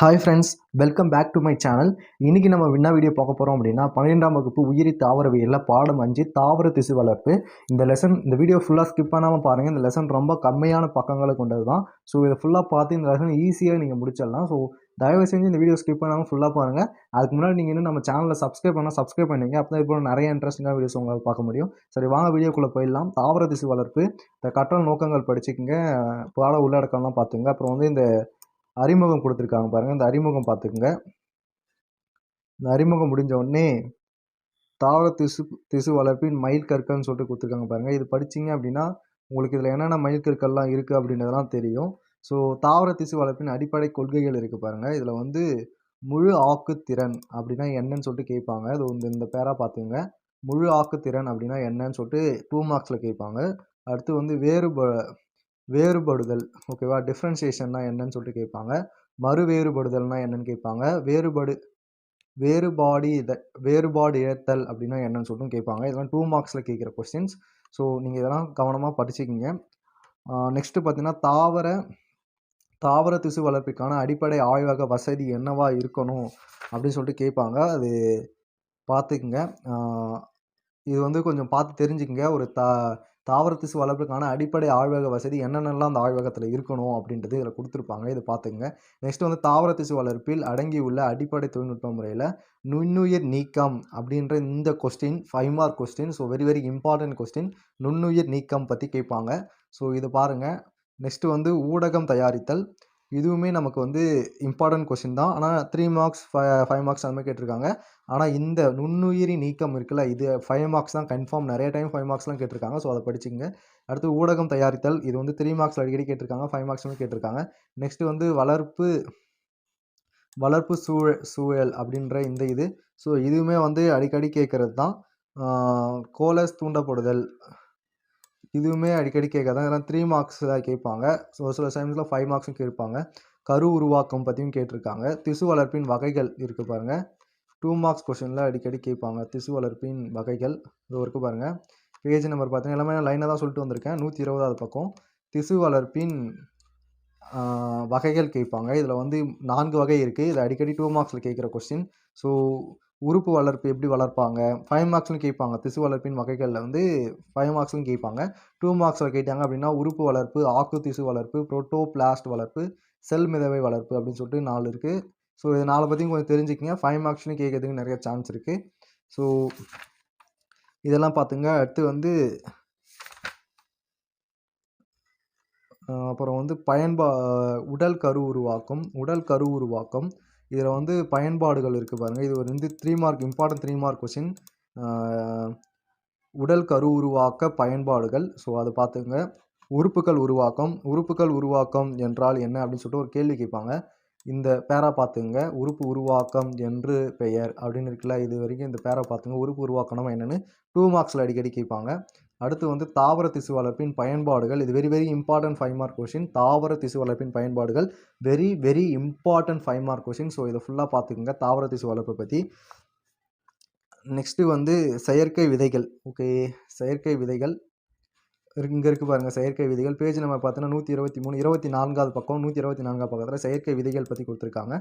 hi friends welcome back to my channel இன்றைக்கி நம்ம என்ன வீடியோ பார்க்க போகிறோம் அப்படின்னா பன்னிரெண்டாம் வகுப்பு உயிரி தாவரவியலில் பாடம் அஞ்சு தாவர திசு வளர்ப்பு. இந்த லெசன் இந்த வீடியோ ஃபுல்லாக ஸ்கிப் பண்ணாமல் பாருங்கள் இந்த லெசன் ரொம்ப கம்மியான பக்கங்களை கொண்டது தான் ஸோ இதை ஃபுல்லாக பார்த்து இந்த லெசன் ஈஸியாக நீங்கள் முடிச்சிடலாம். ஸோ தயவு செஞ்சு இந்த வீடியோ ஸ்கிப் பண்ணாமல் ஃபுல்லாக பாருங்கள் அதுக்கு முன்னாடி நீங்கள் இன்னும் நம்ம சேனலில் சப்ஸ்கிரைப் பண்ணால் சப்ஸ்கிரைப் பண்ணிங்க அப்போ தான் இப்போ நிறைய இன்ட்ரெஸ்டிங்காக வீடியோஸ் உங்களால் பார்க்க முடியும். சரி வாங்க வீடியோக்குள்ளே போயிடலாம். தாவர திசு வளர்ப்பு. இந்த கற்றல் நோக்கங்கள் படிச்சுக்கோங்க. பாட உள்ளடக்கம்லாம் பார்த்துங்க அப்புறம் வந்து இந்த அறிமுகம் கொடுத்துருக்காங்க பாருங்கள் இந்த அறிமுகம் பார்த்துக்குங்க. இந்த அறிமுகம் முடிஞ்ச உடனே தாவர திசு திசு வளர்ப்பின் மயில் கற்கள்னு சொல்லிட்டு கொடுத்துருக்காங்க பாருங்கள் இது படிச்சிங்க அப்படின்னா உங்களுக்கு இதில் என்னென்ன மயில் கற்கள்லாம் இருக்குது அப்படின்றதெல்லாம் தெரியும். ஸோ தாவர திசு வளர்ப்பின் அடிப்படை கொள்கைகள் இருக்குது பாருங்கள் இதில் வந்து முழு ஆக்குத்திறன் அப்படின்னா என்னன்னு சொல்லிட்டு கேட்பாங்க. இது வந்து இந்த பேராக பார்த்துங்க முழு ஆக்குத்திறன் அப்படின்னா என்னன்னு சொல்லிட்டு டூ மார்க்ஸில் கேட்பாங்க. அடுத்து வந்து வேறுப வேறுபடுதல். ஓகேவா? டிஃப்ரென்சியேஷன்னா என்னன்னு சொல்லிட்டு கேட்பாங்க. மறு வேறுபடுதல்னா என்னன்னு கேட்பாங்க. வேறுபடு வேறுபாடு இத வேறுபாடு இழத்தல் அப்படின்னா என்னன்னு சொல்லிட்டு கேட்பாங்க. இதெல்லாம் டூ மார்க்ஸில் கேட்குற கொஸ்டின்ஸ் ஸோ நீங்கள் இதெல்லாம் கவனமாக படிச்சுக்கிங்க. நெக்ஸ்ட்டு பார்த்தீங்கன்னா தாவர தாவர திசு வளர்ப்பிற்கான அடிப்படை ஆய்வக வசதி என்னவா இருக்கணும் அப்படின்னு சொல்லிட்டு கேட்பாங்க. அது பார்த்துக்குங்க. இது வந்து கொஞ்சம் பார்த்து தெரிஞ்சுக்கங்க. ஒரு தா தாவர திசு வளர்ப்புக்கான அடிப்படை ஆய்வக வசதி என்னென்னலாம் அந்த ஆய்வகத்தில் இருக்கணும் அப்படின்றது இதில் கொடுத்துருப்பாங்க. இதை பார்த்துங்க நெக்ஸ்ட் வந்து தாவர திசு வளர்ப்பில் அடங்கியுள்ள அடிப்படை தொழில்நுட்ப முறையில் நுண்ணுயிர் நீக்கம் அப்படின்ற இந்த question five mark question so very very important question நுண்ணுயிர் நீக்கம் பற்றி கேட்பாங்க ஸோ இது பாருங்கள் நெக்ஸ்ட்டு வந்து ஊடகம் தயாரித்தல். இதுவுமே நமக்கு வந்து இம்பார்ட்டன்ட் கொஷின் தான். ஆனால் three marks five five marks அந்த மாதிரி கேட்டிருக்காங்க. ஆனால் இந்த நுண்ணுயிரி நீக்கம் இருக்குல்ல இது ஃபைவ் மார்க்ஸ் தான் கன்ஃபார்ம் நிறைய டைம் ஃபைவ் மார்க்ஸ்லாம் கேட்டிருக்காங்க. ஸோ அதை படிச்சுங்க அடுத்து ஊடகம் தயாரித்தல் இது வந்து த்ரீ மார்க்ஸ் அடிக்கடி கேட்டிருக்காங்க. ஃபைவ் மார்க்ஸ்லாம் கேட்டிருக்காங்க. நெக்ஸ்ட்டு வந்து வளர்ப்பு வளர்ப்பு சூழல் சூழல் அப்படின்ற இந்த இது. ஸோ இதுவுமே வந்து அடிக்கடி கேட்குறது தான். கோலஸ் தூண்டப்படுதல். இதுவுமே அடிக்கடி கேட்காதான் இதெல்லாம் த்ரீ மார்க்ஸ் தான் கேட்பாங்க. ஸோ சில டைம்ஸில் ஃபைவ் மார்க்ஸும் கேட்பாங்க. கரு உருவாக்கம் பற்றியும் கேட்டிருக்காங்க. திசு வளர்ப்பின் வகைகள் இருக்குது பாருங்கள் டூ மார்க்ஸ் கொஷனில் அடிக்கடி கேட்பாங்க. திசு வளர்ப்பின் வகைகள். இது இருக்குது பாருங்கள் பேஜ் நம்பர் பார்த்தீங்கன்னா எல்லாமே நான் லைனாக தான் சொல்லிட்டு வந்திருக்கேன். நூற்றி இருபதாவது பக்கம். திசு வளர்ப்பின் வகைகள் கேட்பாங்க. இதில் வந்து நான்கு வகை இருக்குது இது அடிக்கடி டூ மார்க்ஸில் கேட்குற கொஸ்டின் ஸோ உறுப்பு வளர்ப்பு எப்படி வளர்ப்பாங்க? ஃபைவ் மார்க்ஸ்னு கேட்பாங்க. திசு வளர்ப்பின் வகைகளில் வந்து ஃபைவ் மார்க்ஸ்லையும் கேட்பாங்க. டூ மார்க்ஸில் கேட்டாங்க அப்படின்னா உறுப்பு வளர்ப்பு ஆக்கு திசு வளர்ப்பு புரோட்டோபிளாஸ்ட் வளர்ப்பு செல் மிதவை வளர்ப்பு அப்படின்னு சொல்லிட்டு நாலு இருக்குது ஸோ இது நாலு பற்றியும் கொஞ்சம் தெரிஞ்சுக்கங்க. ஃபைவ் மார்க்ஸ்னு கேட்கறதுக்கு நிறைய சான்ஸ் இருக்குது ஸோ இதெல்லாம் பார்த்துங்க அடுத்து வந்து அப்புறம் வந்து பயன்பா உடல் கரு உருவாக்கம் உடல் கரு உருவாக்கம் இதில் வந்து பயன்பாடுகள் இருக்குது பாருங்கள் இது ஒரு வந்து three mark important three mark question உடல் கரு உருவாக்க பயன்பாடுகள். ஸோ அதை பார்த்துங்க உறுப்புகள் உருவாக்கம். உறுப்புகள் உருவாக்கம் என்றால் என்ன அப்படின்னு சொல்லிட்டு ஒரு கேள்வி கேட்பாங்க. இந்த பேரா பார்த்துங்க உறுப்பு உருவாக்கம் என்று பெயர் அப்படின்னு இருக்குல்ல இது வரைக்கும் இந்த பேரா பார்த்துங்க உறுப்பு உருவாக்கணும் என்னென்னு டூ மார்க்ஸில் அடிக்கடி கேட்பாங்க. அடுத்து வந்து தாவர திசு வளர்ப்பின் பயன்பாடுகள். இது very very important five mark question தாவர திசு வளர்ப்பின் பயன்பாடுகள். Very very important five mark question so இதை ஃபுல்லாக பார்த்துக்குங்க. தாவர திசு வளர்ப்பை பற்றி நெக்ஸ்ட்டு வந்து செயற்கை விதைகள். ஓகே செயற்கை விதைகள். இங்கே இருக்குது பாருங்கள் செயற்கை விதிகள். பேஜ் நம்ம பார்த்தோன்னா நூற்றி இருபத்தி மூணு இருபத்தி நான்காவது பக்கம் நூற்றி இருபத்தி நான்காவது பக்கத்தில் செயற்கை விதைகள் பற்றி கொடுத்துருக்காங்க.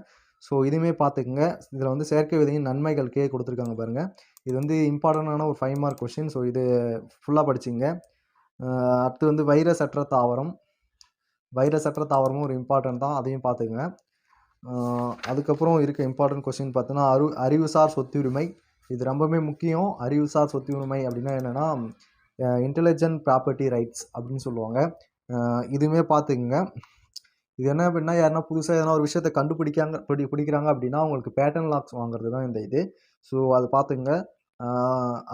ஸோ இதுவுமே பார்த்துக்குங்க. இதில் வந்து செயற்கை விதையின் நன்மைகள் கே கொடுத்துருக்காங்க பாருங்கள் இது வந்து இம்பார்ட்டண்டான ஒரு ஃபைவ் மார்க் கொஷின் ஸோ இது ஃபுல்லாக படிச்சிங்க அடுத்து வந்து வைரஸ் அற்ற தாவரம். வைரஸ் அற்ற தாவரமும் ஒரு இம்பார்ட்டன்ட் தான். அதையும் பார்த்துக்குங்க. அதுக்கப்புறம் இருக்க இம்பார்ட்டன்ட் கொஷின் பார்த்தோன்னா அரு அறிவுசார் சொத்துரிமை இது ரொம்பவே முக்கியம். அறிவுசார் சொத்துரிமை அப்படின்னா என்னென்னா இன்டெலிஜென்ட் ப்ராப்பர்ட்டி ரைட்ஸ் அப்படின்னு சொல்லுவாங்க. இதுவுமே பார்த்துக்குங்க. இது என்ன அப்படின்னா யாருன்னா புதுசாக எதனா ஒரு விஷயத்தை கண்டுபிடிக்காங்க பிடி பிடிக்கிறாங்க அப்படின்னா அவங்களுக்கு பேட்டன் லாக்ஸ் வாங்குறது தான் இந்த இது. ஸோ அதை பார்த்துங்க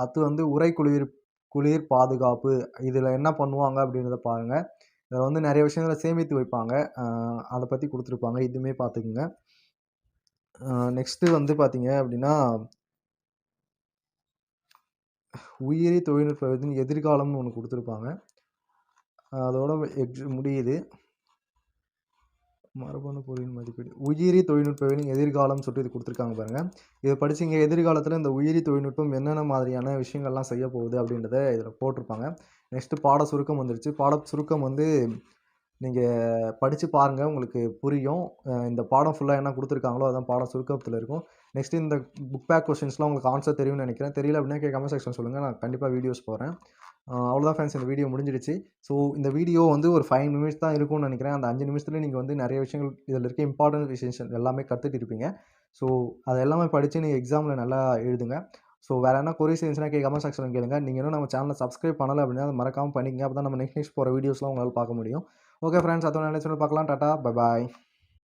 அது வந்து உரை குளிர் குளிர் பாதுகாப்பு இதில் என்ன பண்ணுவாங்க அப்படின்றத பாருங்கள் இதில் வந்து நிறைய விஷயங்களை சேமித்து வைப்பாங்க. அதை பற்றி கொடுத்துருப்பாங்க. இதுவுமே பார்த்துக்குங்க. நெக்ஸ்ட்டு வந்து பார்த்தீங்க அப்படின்னா உயிரி தொழில்நுட்பத்தின் எதிர்காலம்னு ஒன்று கொடுத்துருப்பாங்க. அதோட எக்ஸ் முடியுது. மரபணு பொருளின் மதிப்பீடு. உயிரி தொழில்நுட்பவின் எதிர்காலம் சொல்லிட்டு இது கொடுத்துருக்காங்க பாருங்கள் இதை படிச்சிங்க எதிர்காலத்தில் இந்த உயிரி தொழில்நுட்பம் என்னென்ன மாதிரியான விஷயங்கள்லாம் செய்ய போகுது அப்படின்றத இதில் போட்டிருப்பாங்க. நெக்ஸ்ட்டு பாட சுருக்கம் வந்துருச்சு. பாட சுருக்கம் வந்து நீங்கள் படித்து பாருங்கள் உங்களுக்கு புரியும். இந்த பாடம் ஃபுல்லாக என்ன கொடுத்துருக்காங்களோ அதான் பாடம் சுருக்கத்தில் இருக்கும். நெக்ஸ்ட் இந்த புக் பேக் கொஸ்டின்ஸ்லாம் உங்களுக்கு ஆன்சர் தெரியும்னு நினைக்கிறேன். தெரியல அப்படின்னா கமெண்ட் செக்ஷன் சொல்லுங்கள் நான் கண்டிப்பாக வீடியோஸ் போகிறேன் அவ்வளோதான் ஃப்ரெண்ட்ஸ் இந்த வீடியோ முடிஞ்சிடுச்சு. ஸோ இந்த வீடியோ வந்து ஒரு ஃபைவ் நிமிஷம் தான் இருக்கும்னு நினைக்கிறேன். அந்த அஞ்சு நிமிஷத்துல நீங்கள் வந்து நிறைய விஷயங்கள் இதில் இருக்க இம்பார்ட்டன்ட் விஷயம் எல்லாமே கற்றுட்டு இருப்பீங்க. ஸோ அதை எல்லாமே படித்து நீங்கள் எக்ஸாமில் நல்லா எழுதுங்க. ஸோ வேறு என்ன கொரிஸ் இருந்துச்சுன்னா கே கமெண்ட் செக்ஷன் கேளுங்க. நீங்கள் இன்னும் நம்ம சேனலை சப்ஸ்கிரைப் பண்ணலை அப்படின்னா அதை மறக்காமல் பண்ணிக்கங்க. அப்போ தான் நம்ம நெக்ஸ்ட் நெக்ஸ்ட் போகிற வீடியோஸ்லாம் உங்களால் பார்க்க முடியும். ஓகே ஃப்ரெண்ட்ஸ் அதோட நினைச்சு பார்க்கலாம். டாட்டா பை பாய்